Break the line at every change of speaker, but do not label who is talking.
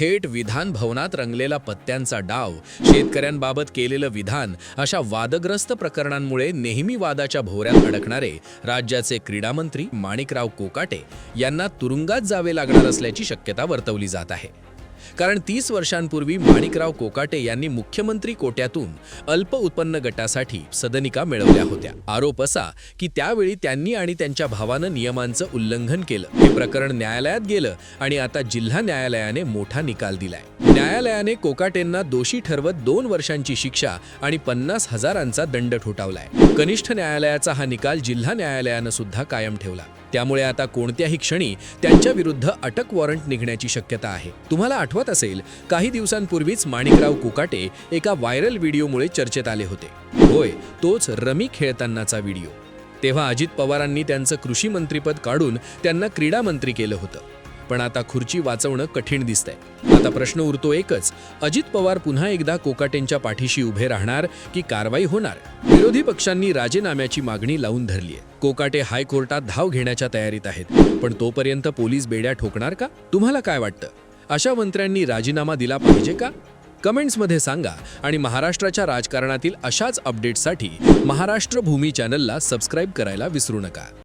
थेट विधान भवनात रंगलेला पत्त्यांचा डाव शेतकऱ्यांबाबत केलेलं विधान अशा वादग्रस्त प्रकरणांमुळे नेहमी वादाच्या भोवऱ्यात अडकणारे राज्याचे क्रीडामंत्री माणिकराव कोकाटे यांना तुरुंगात जावे लागणार असल्याची शक्यता वर्तवली जात आहे. कारण तीस वर्षांपूर्वी माणिकराव कोकाटे यांनी मुख्यमंत्री कोट्यातून अल्प उत्पन्न गटासाठी सदनिका मिळवल्या होत्या. आरोप असा की त्यावेळी त्यांनी आणि त्यांच्या भावानं नियमांचं उल्लंघन केलं. हे प्रकरण न्यायालयात गेलं आणि आता जिल्हा न्यायालयाने मोठा निकाल दिलाय. न्यायालयाने कोकाटेंना दोषी ठरवत दोन वर्षांची शिक्षा आणि पन्नास हजारांचा दंड ठोठावलाय. कनिष्ठ न्यायालयाचा हा निकाल जिल्हा न्यायालयानं सुद्धा कायम ठेवला. त्यामुळे आता कोणत्याही क्षणी त्यांच्या विरुद्ध अटक वॉरंट निघण्याची शक्यता आहे. तुम्हाला आठवत असेल काही दिवसांपूर्वीच माणिकराव कुकाटे एका व्हायरल व्हिडिओमुळे चर्चेत आले होते. होय तोच रमी खेळतानाचा व्हिडिओ. तेव्हा अजित पवारांनी त्यांचं कृषी मंत्रीपद काढून त्यांना क्रीडा मंत्री केलं होतं. पण आता खुर्ची वाचवणं कठीण दिसतंय. आता प्रश्न उरतो एकच अजित पवार पुन्हा एकदा कोकाटेंच्या पाठीशी उभे राहणार की कारवाई होणार? विरोधी पक्षांनी राजीनाम्याची मागणी लावून धरली आहे. कोकाटे हायकोर्टात धाव घेण्याच्या तयारीत आहेत. पण तोपर्यंत पोलीस बेड्या ठोकणार का? तुम्हाला काय वाटतं? अशा मंत्र्यांनी राजीनामा दिला पाहिजे का? कमेंट्समध्ये सांगा आणि महाराष्ट्राच्या राजकारणातील अशाच अपडेट्ससाठी महाराष्ट्र भूमी चॅनलला सबस्क्राईब करायला विसरू नका.